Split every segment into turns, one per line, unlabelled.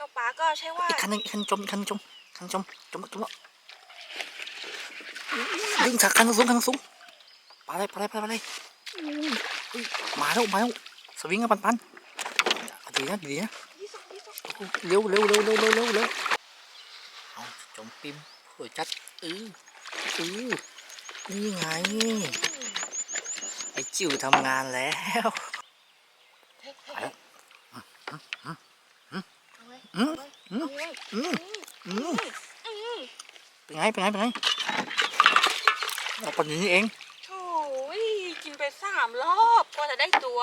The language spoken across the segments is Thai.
ก็ป๋าก็ใช่ว่า
อีกคันหนึงอีกคันจมอีกคันจมคันจมจมจมแล้วดึงจากคันสูงคันสูงปาเลยปาเลยปาเลยอุ้ยมาแล้วมาแล้วสวิงกับปันปันเอาดีนะดีนะ
ยี่สิบยี่สิบ
โอ้โหเร็วเร็วเร็วเร็วเร็วเร็วเร็วเอาจมปิมโอ้ยจัดเออเออนี่ไงไอ้จิ๋วทำงานแล้ว
เฮ้ย
ไปแล้ว
เอาไว้
อืม
เอาไง
เป็นไงเป็นไงเป็นไงเอาปันนี้เอง
โถ่ยกินไปสามรอบกว่าจะได้ตัว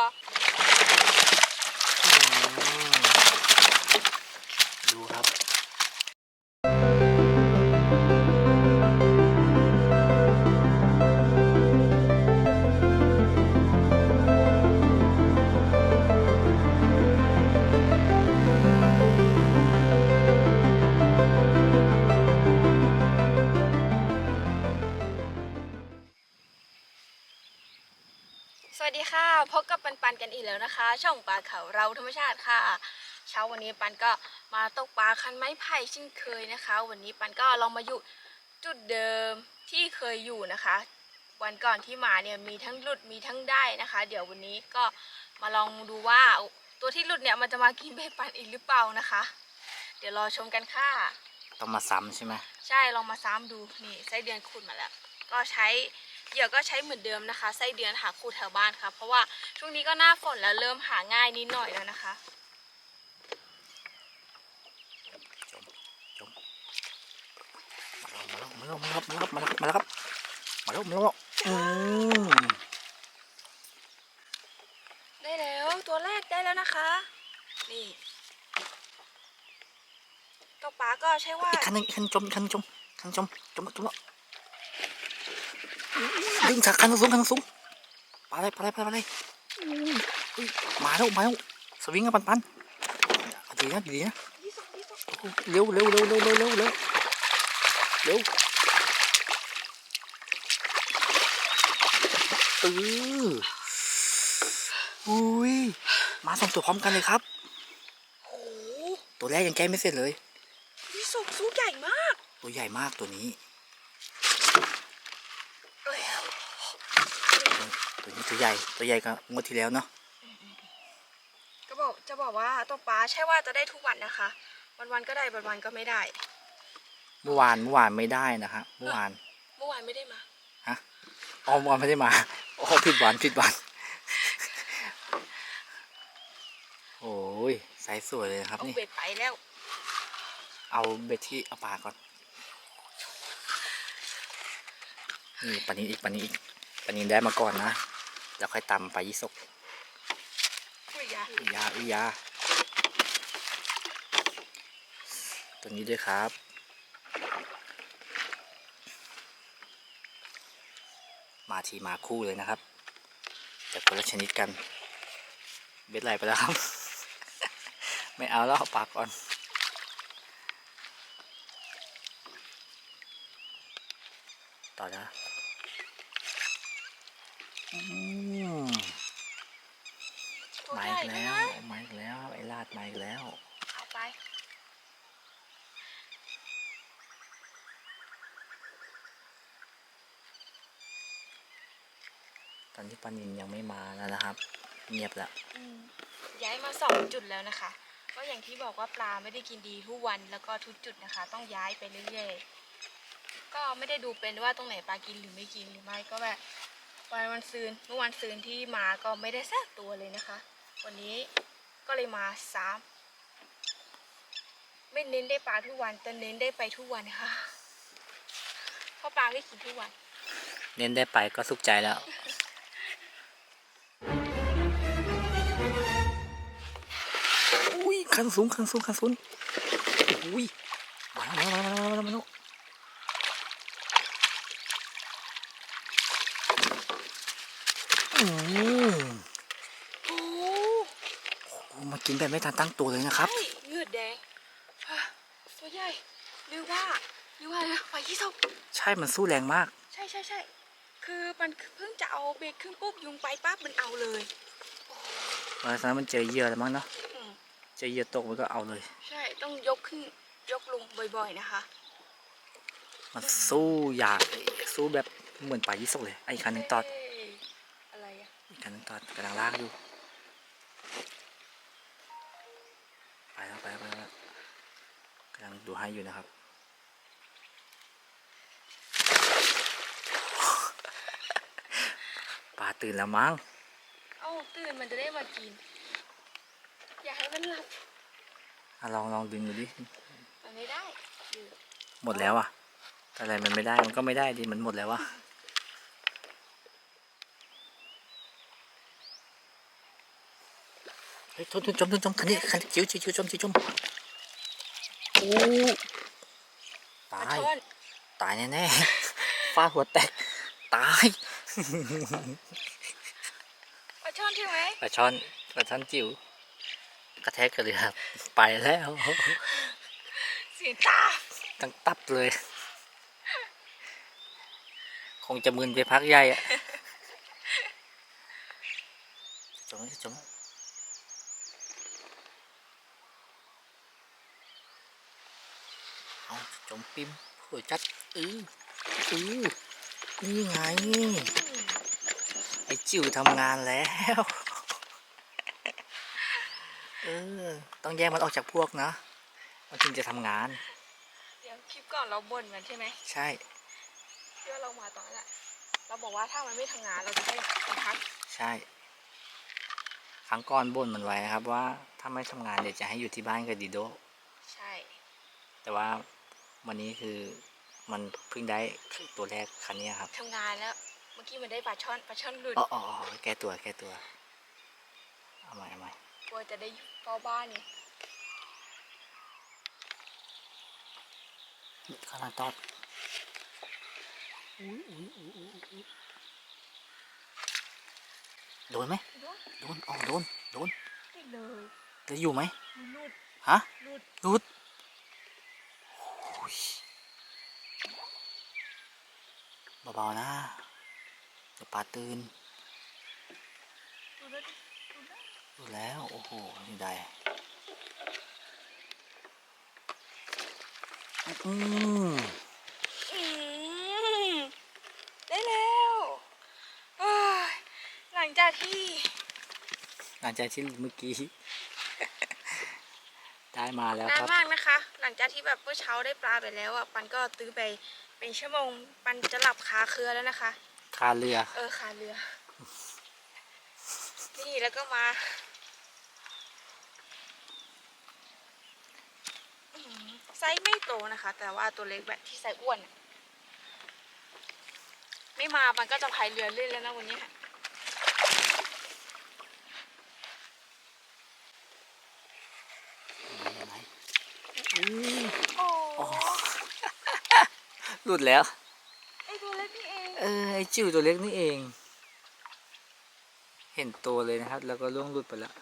กับปันปันกันอีกแล้วนะคะ ช่องปลาเขาเราธรรมชาติค่ะ เช้าวันนี้ปันก็มาตกปลาคันไม้ไผ่เช่นเคยนะคะ วันนี้ปันก็ลองมาอยู่จุดเดิมที่เคยอยู่นะคะ วันก่อนที่มาเนี่ยมีทั้งหลุดมีทั้งได้นะคะ เดี๋ยววันนี้ก็มาลองดูว่าตัวที่หลุดเนี่ยมันจะมากินใบปันอีกหรือเปล่านะคะ เดี๋ยวรอชมกันค่ะ
ต้องมาซ้ำใช่ไหม
ใช่ลองมาซ้ำดูนี่ไส้เดือนขุดมาแล้ว ก็ใช้ เดี๋ยวก็ใช้เหมือนเดิมนะคะไส้เดือนหาคู่แถวบ้านครับเพราะว่าช่วงนี้ก็หน้าฝนแล้วเริ่มหาง่ายนิดหน่อยแล้วนะคะ
มาแล้วมาแล้วมาแล้วมาแล้วมาแล้วมาแล้วมาแล้วมาแล้วอืม
ได้แล้วตัวแรกได้แล้วนะคะ นี่ตัวป๋าก็ใช่ว่า
อีกคันนึงอีกคันจมอีกคันจมคันจมจมจมแล้ว ดึงจากคันสูงคันสูงปาเลยปาเลยปาเลยอุ้ยมาแล้วมาแล้วสวิงกับปันปันเอาดีนะดีนะ
ยี่สิบยี่สิบ
โอ้โหเร็วเร็วเร็วเร็วเร็วเร็วเร็วเร็วเอออุ้ยมาสองตัวพร้อมกันเลยครับ
โอ้
ตัวแรกยังแก้ไม่เสร็จเลย
ยี่สิบสู้ใหญ่มาก
ตัวใหญ่มากตัวนี้
เอ้ย
ตัวนี้ตัวใหญ่ตัวใหญ่กว่างวดที่แล้วเนาะ
ก็บอกจะบอกว่าตัวป๋าใช่ว่าจะได้ทุกวันนะคะ วันวันๆก็ได้วันวันๆก็ไม่ได้
เมื่อวานเมื่อวานไม่ได้นะฮะเมื่อวาน
เมื่อวานไม่ได้มา
ฮะอ๋อเมื่อวานไม่ได้มาอ๋อผิดวันผิดวันโอ้ยสายสวยเลยนะครับ
เอา
นี่
เบ็ดไปแล้ว
เอาเบ็ดที่เอาปลาก่อนนี่ปลานินอีกปลานินอีกปลานินได้มาก่อนนะ แล้วค่อยตำปลายี่สก
อุ้ยยา
อุยาอุยาตัวนี้ด้วยครับ มาทีมาคู่เลยนะครับ แต่คนละชนิดกัน เบ็ดไหลไปแล้วครับ ไม่เอาแล้วเอาปากก่อนต่อนะอื ม
ตัว
มา
ให
อี
ญ่
ก
ด้ว
แล้
ยวนะ
มาอีกแล้ว ไอ้ลาดมาอีกแล้ว
เอาไป
ตอนนี้ปานินยังไม่มาแล้วนะครับ เงียบแล้ว
อืมย้ายมาสองจุดแล้วนะคะ ก็อย่างที่บอกว่าปลาไม่ได้กินดีทุกวันแล้วก็ทุกจุดนะคะ ต้องย้ายไปเรื่อยๆก็ไม่ได้ดูเป็นว่าตรงไหนปลากินหรือไม่กินหรือไม่ก็แบบ วันวันซืนเมื่อวันซืนที่มาก็ไม่ได้แทรกตัวเลยนะคะ วันนี้ก็เลยมาสามไม่เน้นได้ปลาทุกวันแต่เน้นได้ไปทุกวันค่ะเพราะปลาไม่กินทุกวัน
เน้นได้ไปก็สุขใจแล้ว อุ้ยคันสูงคันสูงคันสูงอุ้ยมาแล้วมาแล้วมาแล้วมาแล้วมาแล้วอืม
โอ้
โอ้มากิ นแบบไม่ทันตั้งตัวเลยนะครับ
เหงือดแดงตัวใหญ่หรือว่าหรือว่าอะไรไฟยี่สก
ใช่มันสู้แรงมาก
ใช่ใช่ใช่คือมันเพิ่งจะเอาเบรกขึ้นปุ๊บยุงไปปั๊บมันเอาเลย
เพราะฉะนั้นมันเจอเหยื่อแล้วมั้งเนาะ
อืม
จะเหยียดตกมันก็เอาเลย
ใช่ต้องยกขึ้นยกลงบ่อยๆนะคะ
มันสู้อยากสู้แบบเหมือนปลายี่สกเลยไอ้คันหนึ่งตอด
อะไรอะ
อีกคันหนึ่งตอดกำลังลากอยู่ ดูให้อยู่นะครับ ปลาตื่นแล้วมั้ง
เอ้าตื่นมันจะได้มากิน อย่าให้มันหลับ
อะลองลองดึงดูดิ
มันไม่ได้อยู่
หมดแล้วอะแต่อะไรมันไม่ได้ มันก็ไม่ได้ดิ มันหมดแล้วอะเฮ้ยชนชนจมชนจมคันนี้คันนี้จิ๋วจิ๋วจิ๋วจมจิ๋วจมโอ้ ตา
ปลายช่อน
ตายแน่ๆฟาดหัวแตก ตาย
ปลาช่อนใช่ไหม
ปลาช่อนปลาช่อนจิ๋ว กระแทกกันเลยครับไปแล้ว
เสียงตา
ตั้งตับเลย คงจะมึนไปพักใหญ่อะจมจมเอาจ มปิมหัวจัดอืออือนี่ไงไอ้จิ๋วทำงานแล้ว เออ ต้องแยกมันออกจากพวกนะ มันถึงจะทำงาน
เดี๋ยวคลิปก่อนเราบ่นมันใช่ไหม
ใช่
ที่ว่าเรามาตอนนั้นแหละเราบอกว่าถ้ามันไม่ทำงานเราจะให้มันพัก
ใช่ ครั้งก่อนบ่นมันไว้นะครับว่าถ้าไม่ทำงานเดี๋ยวจะให้อยู่ที่บ้านกับดิโด
ใช่
แต่ว่า วันนี้คือมันเพิ่งได้ตัวแรกคันนี้ครับ
ทำงานแล้ว เมื่อกี้มันได้ปลาช่อนปลาช่อนหลุด
อ๋ออ๋ออ๋อแก้ตัวแก้ตัวเอาใหม่เอาใหม่
กลัวจะได้เฝ้าบ้านนี่
ข้างล่างตอดอุ๊ยอุ๊ยอุ๊ยอุ๊ยอุ๊ยโดนไหม
ดู
โดนอ๋อโดนโดน
ติดเลย
จะอยู่ไหม
มันหลุด
ฮะ
หลุด
รุดโอ้ย เบาๆนะเดี๋ยวปลาตื่น
ดูแล้วดิดูแล้ว
ดูแล้วโอ้โหนี่ได้อืม
อืมได้แล้วเอ้ยหลังจากที่
หลังจากที่เมื่อกี้ ได้มาแล้ว
นา
คนรับ
มากนะคะ หลังจากที่แบบเมื่อเช้าได้ปลาไปแล้วอะปันก็ตื้อไปเป็นชั่วโมง ปันจะหลับคาเครือแล้วนะคะ
คาเรือ
เออคาเรือ นี่แล้วก็มาอื้อหือไซส์ไม่โตนะคะ แต่ว่าตัวเล็กแบบที่ไซส์อ้วนอะไม่มามันก็จะพายเรือเล่นแล้วนะวันนี้ค่ะ
อืม
โอ้
โอ้ หลุดแล้ว
ไอตัวเล็กนี่เอง
เออ ไอจิ๋วตัวเล็กนี่เอง เห็นตัวเลยนะครับ แล้วก็ล่วงหลุดไปแล้ว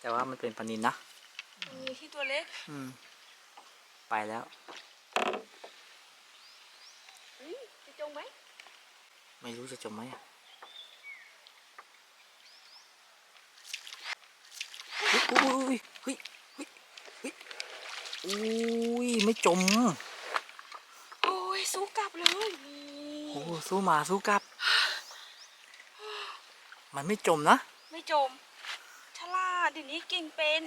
แต่ว่ามันเป็นปลานินนะ
มีที่ตัวเล็ก
อืม ไปแล้ว
เฮ้ยจะจงไหม
ไม่รู้จะจมไหมอะอุ้ยอุ้ยอุ้ยอุ้ย อุ้ยอุ้ยไม่จม
โอ้ยสู้กลับเลย
โอ้สู้มาสู้กลับ มันไม่จมนะ
ไม่จม ฉลาดเดี๋ยวนี้กินเป็น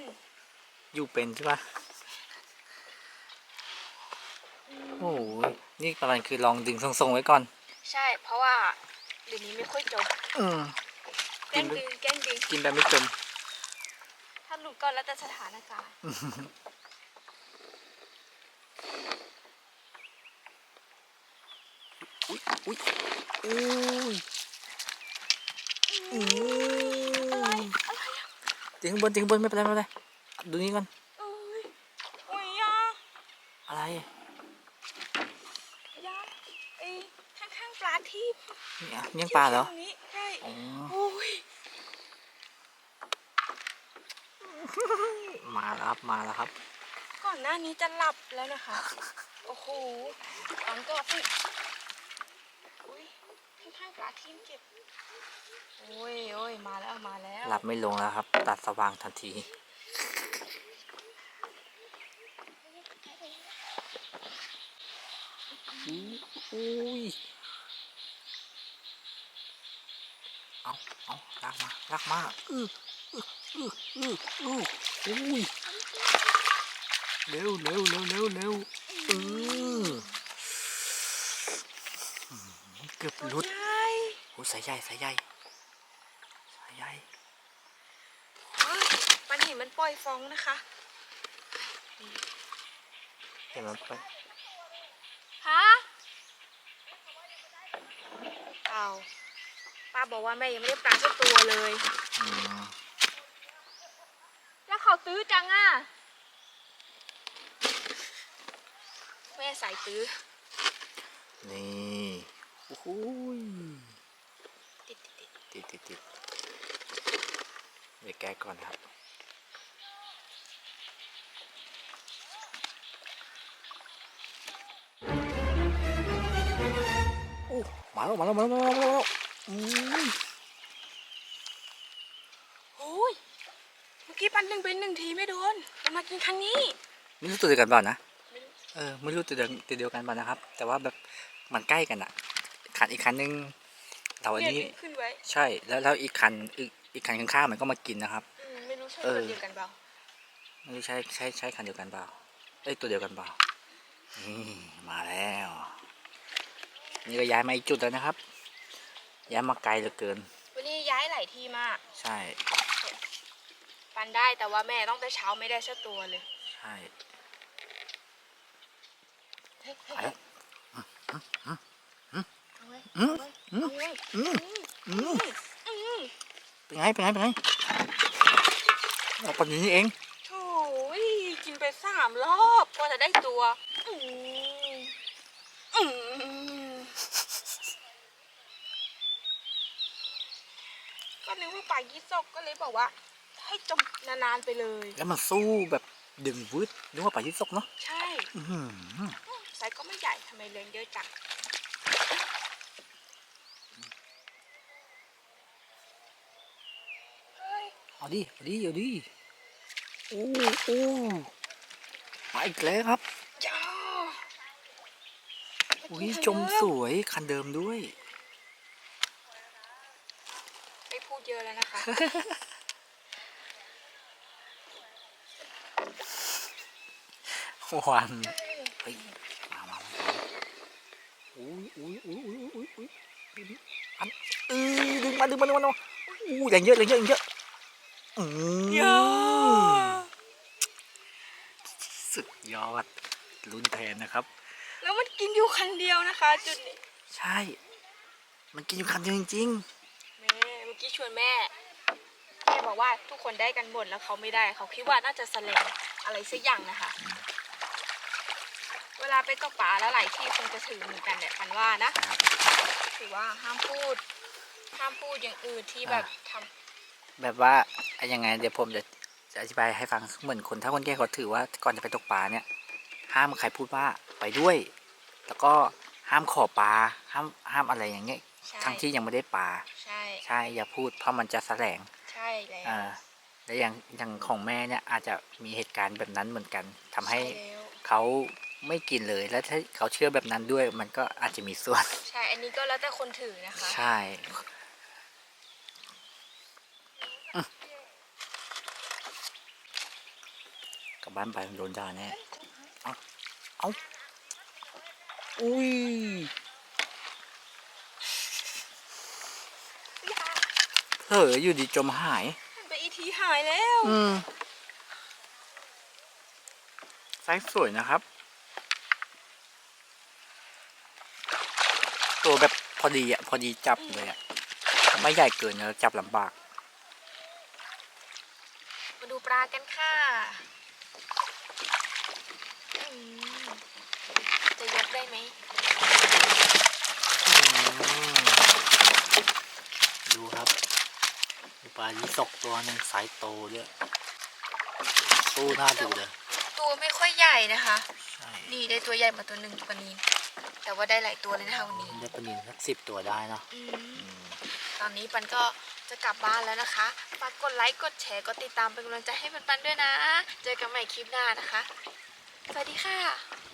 อยู่เป็นใช่ปะโอ้ยนี่ประมาณคือลองดึงทรงๆไว้ก่อน
ใช่ เพราะว่าเดี๋ยวนี้ไม่ค่อยจม
อืม
แกล้งดึงแกล้งดึง
กินแบบไม่จม
ถ้าหลุดก็แล้วแต่สถานการณ์
อุ้ยอุ้ยอุ้ยตีข้างบนตีข้างบนไม่เป็นไรไม่เป็นไรดูนี่ก่อน
อุ้ยยา
อะไร
ยาไอ้ข้างๆปลาที่
เนี่ยเลี้ยงปลาเหรอ
ใช่โอ้ย
มาแล้วครับมาแล้วครับ
ก่อนหน้านี้จะหลับแล้วนะคะ โอ้โหหลังก็อุ้ยอุ้ยข้างๆปลาทิ่มเจ็บ โอ้ยโอ้ยมาแล้วมาแล้ว
หลับไม่ลงแล้วครับ ตัดสว่างทันที อุ้ย เอาเอาลากมาลากมา อื้ออื้ออื้ออื้ออุ้ย เร็วเร็วเร็วเร็วเร็วเอออืมเกือบหลุด
ใช่
โอ้สายใหญ่สายใหญ่สายใหญ่
เฮ้ยปันเห็นมันปล่อยฟองนะคะ
เห็นมันไป
ฮะเอาป้าบอกว่าแม่ยังไม่ได้ปลาสักตัวเลย
อืม
แล้วเขาตื้อจังอะ แม่ใส่ตื้อ
นี่โอ้โหย
ติดติดติด
ติดติดติดเดี๋ยวแก้ก่อนครับ โอ้มาแล้วมาแล้วมาแล้วมาแล้วมาแล้วอืม
โอ้ยเมื่อกี้ปันหนึ่งเป็นหนึ่งทีไม่โดนมันมากินครั้งนี้
ไม่รู้ตัวเดียวกันเปล่านะ
ไม่รู้
เออไม่รู้ตัวเดียวตัวเดียวกันเปล่านะครับ แต่ว่าแบบมันใกล้กันอะคันอีกคันนึงเราอันนี้
เยขึ้นไว้
ใช่แล้วแล้วอีกคันอีกอีกคันข้างๆมันก็มากินนะครับ
อืมไม่รู้ใช่
เออ
ตัวเดียวกันเปล่า
ไม่รู้ใช่ใช่ใช่คันเดียวกันเปล่าเอ้ยตัวเดียวกันเปล่านี่มาแล้ว นี่ก็ย้ายมาอีกจุดแล้วนะครับ ย้ายมาไกลเหลือเกิน
วันนี้ย้ายหลายที่มาก
ใช่
ปันได้แต่ว่าแม่ต้องแต่เช้าไม่ได้สักตัวเลย
ใช่
เฮ้ย
ไปแล้ว
เอาไว้
อืม
เอาไว้
อืม
เอาไว้
อืม
อืม
อืม
อืม
เป็นไง เป็นไง เป็นไงเอาปนี้เอง
โถ่ยกินไปสามรอบกว่าจะได้ตัวก็นึกว่าปลายี่สกก็เลยบอกว่า ให้จมนานๆไปเลย
แล้วมันสู้แบบดึงวืดนึกว่าปลายิสกเนาะ
ใช่ เลี้ยงเยอะจังเฮ้ย
เอาดิเอาดิเอาดิโอ้โอ้มาอีกแล้วครับ
จ้า
อุ้ยจมสวยคันเดิมด้วย
ไม่พูดเยอะแล้วนะคะ
วันเฮ้ยมามามาอุ้ยอุ้ยอุ้ยอุ้ยอุ้ยอุ้ยอันเอ้ยดึง มาดึงมาดึงมาดึงมาอู้อย่างเยอะอย่างเยอะอย่างเยอะอืม
เยอะ
สุดยอดลุ้นแทนนะครับ
แล้วมันกินอยู่คันเดียวนะคะ จุดนี้
ใช่ มันกินอยู่คันเดียวจริง
แม่เมื่อกี้ชวนแม่แม่บอกว่าทุกคนได้กันหมดแล้วเขาไม่ได้ เขาคิดว่าน่าจะแสลงอะไรสักอย่างนะคะ เวลาไปตกปลาแล้วหลายที่คงจะถือเหมือนกันเนี่ยพันว่านะ
ๆ
ถือว่าห้ามพูด ห้ามพูดอย่างอื่นที่แบบทำ
แบบว่าไอ้ยังไงเดี๋ยวผมจะจะอธิบายให้ฟังเหมือนคนถ้าคนแก่เขาถือว่าก่อนจะไปตกปลาเนี่ย ห้ามใครพูดว่าไปด้วย แล้วก็ห้ามขอปลาห้ามห้ามอะไรอย่างเงี้ย
ใช่
ทั้งที่ยังไม่ได้ปลา
ใช่
ใช่อย่าพูดเพราะมันจะแสลง
ใช่แล้ว
อ่าและอย่างอย่างของแม่เนี่ยอาจจะมีเหตุการณ์แบบนั้นเหมือนกันทำให้
ใช่แล้ว
เขาไม่กินเลยและถ้าเขาเชื่อแบบนั้นด้วย มันก็อาจจะมีส่วน
ใช่ อันนี้ก็แล้วแต่คนถือนะคะ
ใช่อืมกลั บบ้านไปโดนด่าแน่เอาเอาอุ้ยเผลออยู่ดีจมหาย
หันไปอีทีหายแล้ว
อืมไซส์สวยนะครับ ตัวแบบพอดีอะ พอดีจับเลยอะ ไม่ใหญ่เกินแล้วจับลำบาก
มาดูปลากันค่ะอืม จะยกได้ไหม
ดูครับมีปลายี่สกตัวหนึ่งไซส์โตด้วยสู้หน้าดูเลย
ตัวไม่ค่อยใหญ่นะคะ
ใช่
นี่ได้ตัวใหญ่มาตัวหนึ่งปลานีแต่ว่าได้หลายตัวเลยนะคะวันนี้
ได้ปลานินสักสิบตัวได้เนอะ
อืม
อืม
ตอนนี้ปันก็จะกลับบ้านแล้วนะคะฝากกดไลค์ กดแชร์ กดติดตามเป็นกำลังใจให้ปันปันด้วยนะ เจอกันใหม่คลิปหน้านะคะ สวัสดีค่ะ